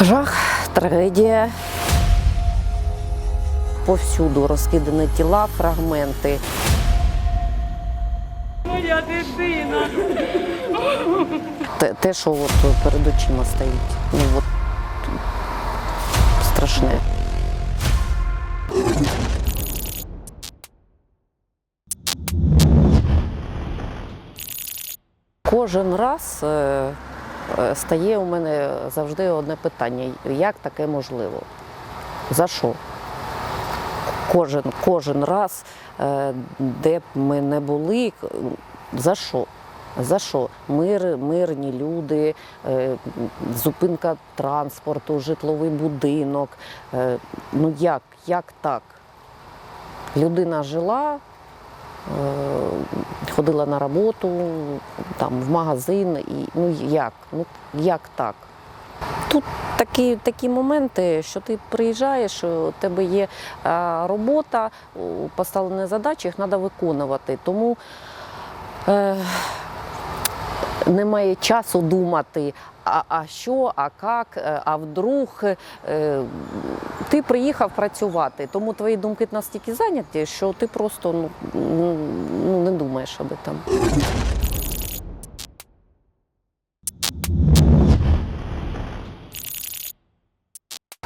Жах, трагедія. Повсюду розкидані тіла, фрагменти. Моя дитина. Те, те що от перед очима стоїть. Ну от страшне. Кожен раз е, стає у мене завжди одне питання: як таке можливо? За що? Кожен, кожен раз, е, де б ми не були, за що? За що? Мир, мирні люди, е, зупинка транспорту, житловий будинок. Е, Ну як, як так? Людина жила, е, ходила на роботу, там, в магазин. І, ну як? Ну як так? Тут такі, такі моменти, що ти приїжджаєш, у тебе є робота, поставлені задачі, їх треба виконувати. Тому е, немає часу думати, а, а що, а як, е, а вдруг. Е, ти приїхав працювати, тому твої думки настільки зайняті, що ти просто ну, ну, не думаєш об этом.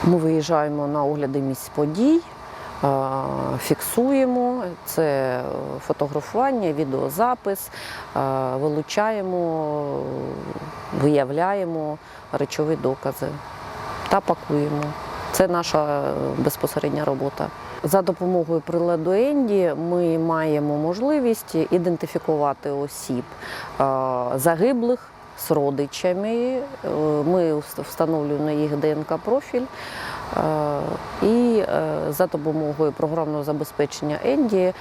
Ми виїжджаємо на огляди місць подій, фіксуємо це фотографування, відеозапис, вилучаємо, виявляємо речові докази та пакуємо. Це наша безпосередня робота. За допомогою приладу Енді ми маємо можливість ідентифікувати осіб е, загиблих з родичами. Е, Ми встановлюємо їх ДНК-профіль. Е, І за допомогою програмного забезпечення Енді е,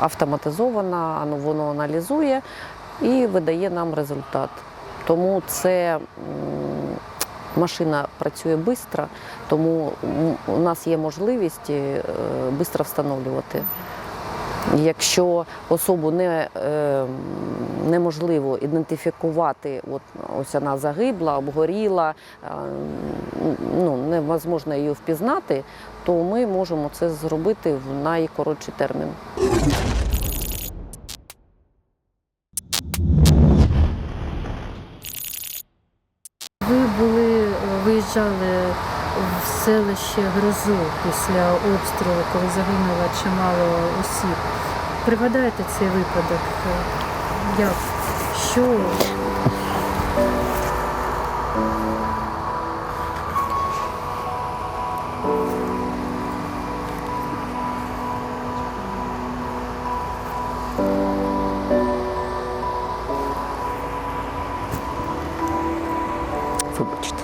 автоматизована, ано- воно аналізує і видає нам результат. Тому це машина працює швидко, тому у нас є можливість швидко встановлювати. Якщо особу не, е, неможливо ідентифікувати, от ось вона загибла, обгоріла, е, ну, невозможно її впізнати, то ми можемо це зробити в найкоротший термін. Виїжджали в селище Грозу після обстрілу, коли загинуло чимало осіб. Пригадайте цей випадок? Як? Що? Вибачте.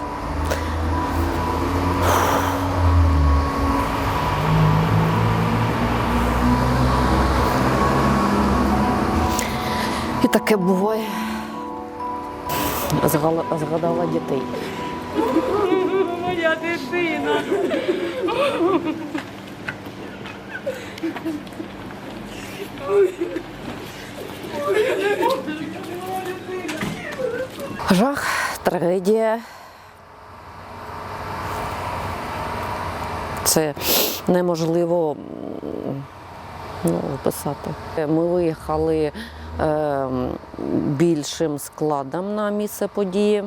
І таке буває. Згала- Згадала дітей. Моя дитина. Жах, трагедія. Це неможливо ну, описати. Ми виїхали більшим складом на місце події.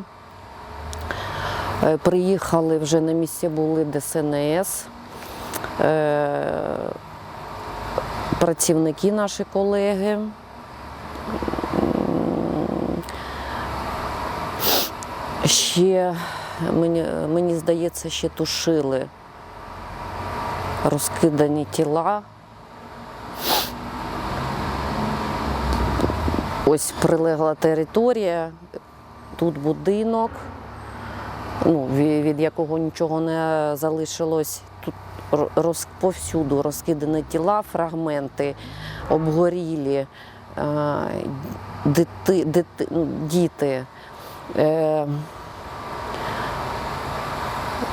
Е, Приїхали вже на місці були ДСНС, е, працівники наші колеги. Ще мені, мені здається, ще тушили розкидані тіла. Ось прилегла територія, тут будинок, ну, від якого нічого не залишилось. Тут повсюду розкидані тіла, фрагменти, обгорілі, е, дити, дити, ну, діти. Е,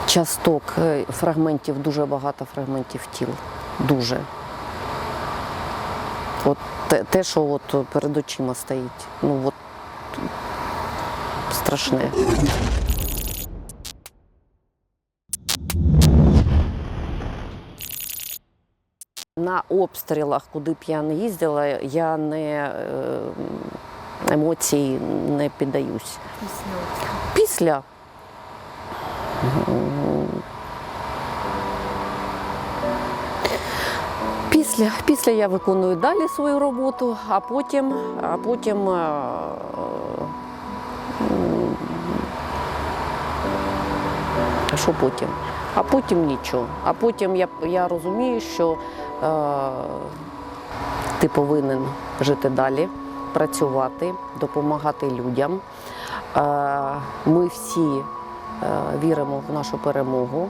часток е, фрагментів, дуже багато фрагментів тіл. Дуже. От те, те, що от перед очима стоїть. Ну от страшне. На обстрілах, куди б я не їздила, я не е, емоції не піддаюсь. Після. Після. Після, після я виконую далі свою роботу, а потім, а потім е, а що потім? А потім нічого. А потім я, я розумію, що е, ти повинен жити далі, працювати, допомагати людям. Е, Ми всі е, віримо в нашу перемогу,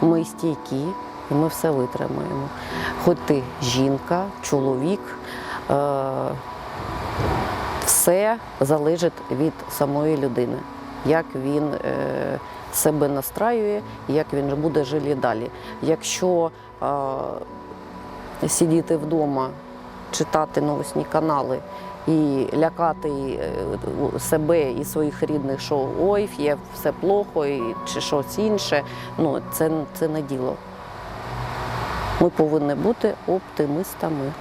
ми стійкі і ми все витримаємо. Хоч ти жінка, чоловік, е, все залежить від самої людини, як він е, себе настраює, як він буде жити далі. Якщо е, сидіти вдома, читати новосні канали і лякати себе і своїх рідних, що ой, є все плохо, чи щось інше, ну це, це не діло. Ми повинні бути оптимистами.